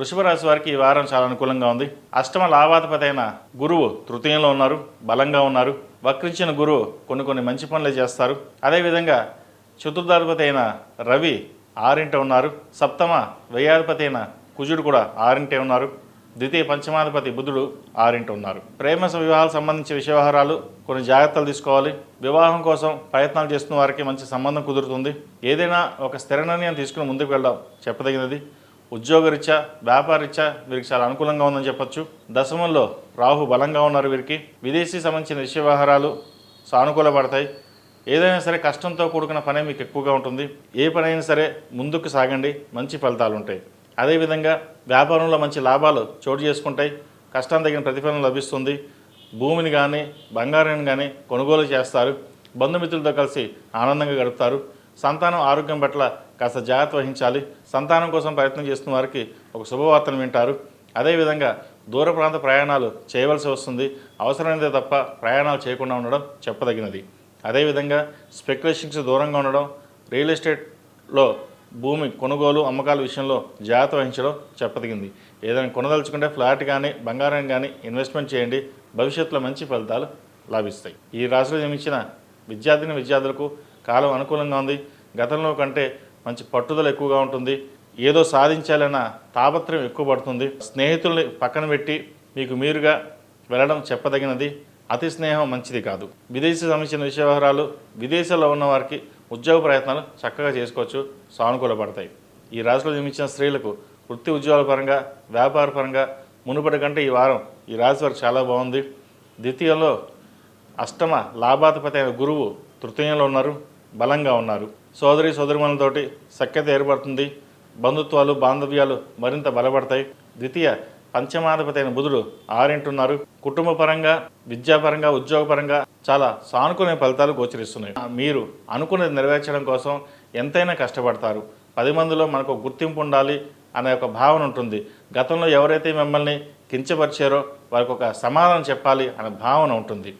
వృషభరాశి వారికి ఈ వారం చాలా అనుకూలంగా ఉంది. అష్టమ లాభాధిపతి అయిన గురువు తృతీయంలో ఉన్నారు బలంగా ఉన్నారు. వక్రించిన గురువు కొన్ని కొన్ని మంచి పనులు చేస్తారు. అదేవిధంగా చతుర్థాధిపతి అయిన రవి ఆరింట ఉన్నారు. సప్తమ వ్యయాధిపతి అయిన కుజుడు కూడా ఆరింటే ఉన్నారు. ద్వితీయ పంచమాధిపతి బుధుడు ఆరింట ఉన్నారు. ప్రేమ వివాహాలకు సంబంధించిన విషయవహారాలు కొన్ని జాగ్రత్తలు తీసుకోవాలి. వివాహం కోసం ప్రయత్నాలు చేస్తున్న వారికి మంచి సంబంధం కుదురుతుంది. ఏదైనా ఒక స్థిర నిర్ణయం తీసుకుని ముందుకు వెళ్ళడం చెప్పదగినది ఉద్యోగరీత్యా వ్యాపారరీత్యా వీరికి చాలా అనుకూలంగా ఉందని చెప్పొచ్చు. దశమంలో రాహు బలంగా ఉన్నారు వీరికి. విదేశీ సంబంధించిన విషయ వ్యవహారాలు సానుకూలపడతాయి. ఏదైనా సరే కష్టంతో కూడుకున్న పనే మీకు ఎక్కువగా ఉంటుంది. ఏ పని అయినా సరే ముందుకు సాగండి. మంచి ఫలితాలు ఉంటాయి. అదేవిధంగా వ్యాపారంలో మంచి లాభాలు చోటు చేసుకుంటాయి. కష్టం తగిన ప్రతిఫలం లభిస్తుంది. భూమిని కానీ బంగారాన్ని కానీ కొనుగోలు చేస్తారు. బంధుమిత్రులతో కలిసి ఆనందంగా గడుపుతారు. సంతానం ఆరోగ్యం పట్ల కాస్త జాగ్రత్త వహించాలి. సంతానం కోసం ప్రయత్నం చేస్తున్న వారికి ఒక శుభవార్తను వింటారు. అదేవిధంగా దూర ప్రాంత ప్రయాణాలు చేయవలసి వస్తుంది. అవసరమైనదే తప్ప ప్రయాణాలు చేయకుండా ఉండడం చెప్పదగినది. అదేవిధంగా స్పెక్యులేషన్స్ దూరంగా ఉండడం రియల్ ఎస్టేట్లో భూమి కొనుగోలు అమ్మకాల విషయంలో జాగ్రత్త వహించడం చెప్పదగింది. ఏదైనా కొనదలుచుకుంటే ఫ్లాట్ కానీ బంగారం కానీ ఇన్వెస్ట్మెంట్ చేయండి. భవిష్యత్తులో మంచి ఫలితాలు లాభిస్తాయి. ఈ రాశిలో జన్మించిన విద్యార్థిని విద్యార్థులకు కాలం అనుకూలంగా ఉంది. గతంలో కంటే మంచి పట్టుదల ఎక్కువగా ఉంటుంది. ఏదో సాధించాలన్న తాపత్రయం ఎక్కువ పడుతుంది. స్నేహితుల్ని పక్కన పెట్టి మీకు మీరుగా వెళ్ళడం చెప్పదగినది అతి స్నేహం మంచిది కాదు. విదేశీ సంబంధించిన విషయ వ్యవహారాలు విదేశాల్లో ఉన్న వారికి ఉద్యోగ ప్రయత్నాలు చక్కగా చేసుకోవచ్చు సానుకూలపడతాయి. ఈ రాశిలో జన్మించిన స్త్రీలకు వృత్తి ఉద్యోగాల పరంగా వ్యాపార పరంగా మునుపటి కంటే ఈ వారం ఈ రాశి వారికి చాలా బాగుంది. ద్వితీయంలో అష్టమ లాభాధిపతి అయిన గురువు తృతీయంలో ఉన్నారు బలంగా ఉన్నారు. సోదరి సోదరిమణులతోటి సఖ్యత ఏర్పడుతుంది. బంధుత్వాలు బాంధవ్యాలు మరింత బలపడతాయి. ద్వితీయ పంచమాధిపతి అయిన బుధుడు ఆరింటున్నారు. కుటుంబ పరంగా విద్యాపరంగా ఉద్యోగపరంగా చాలా సానుకూల ఫలితాలు గోచరిస్తున్నాయి. మీరు అనుకున్నది నెరవేర్చడం కోసం ఎంతైనా కష్టపడతారు. పది మందిలో మనకు గుర్తింపు ఉండాలి అనే ఒక భావన ఉంటుంది. గతంలో ఎవరైతే మిమ్మల్ని కించపరిచారో వారికి ఒక సమాధానం చెప్పాలి అనే భావన ఉంటుంది.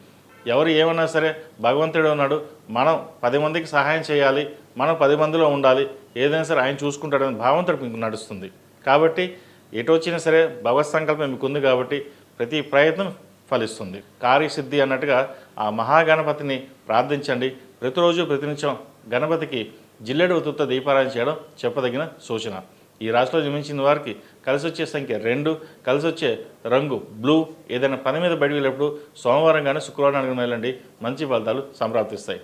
ఎవరు ఏమన్నా సరే భగవంతుడు ఉన్నాడు మనం పది మందికి సహాయం చేయాలి మనం పది మందిలో ఉండాలి ఏదైనా సరే ఆయన చూసుకుంటాడని భావంతో మీకు నడుస్తుంది. కాబట్టి ఎటు వచ్చినా సరే భగవత్ సంకల్పం మీకు ఉంది కాబట్టి ప్రతి ప్రయత్నం ఫలిస్తుంది. కార్యసిద్ధి అన్నట్టుగా ఆ మహాగణపతిని ప్రార్థించండి. ప్రతిరోజు ప్రతినిత్యం గణపతికి జిల్లెడు ఉతుత్త దీపారాయణ చేయడం చెప్పదగిన సూచన. ఈ రాశిలో జన్మించిన వారికి కలిసి వచ్చే సంఖ్య రెండు కలిసి వచ్చే రంగు బ్లూ. ఏదైనా పని మీద బయట వెళ్ళినప్పుడు సోమవారం కానీ శుక్రవారం కానీ వెళ్ళండి మంచి ఫలితాలు సంప్రాప్తిస్తాయి.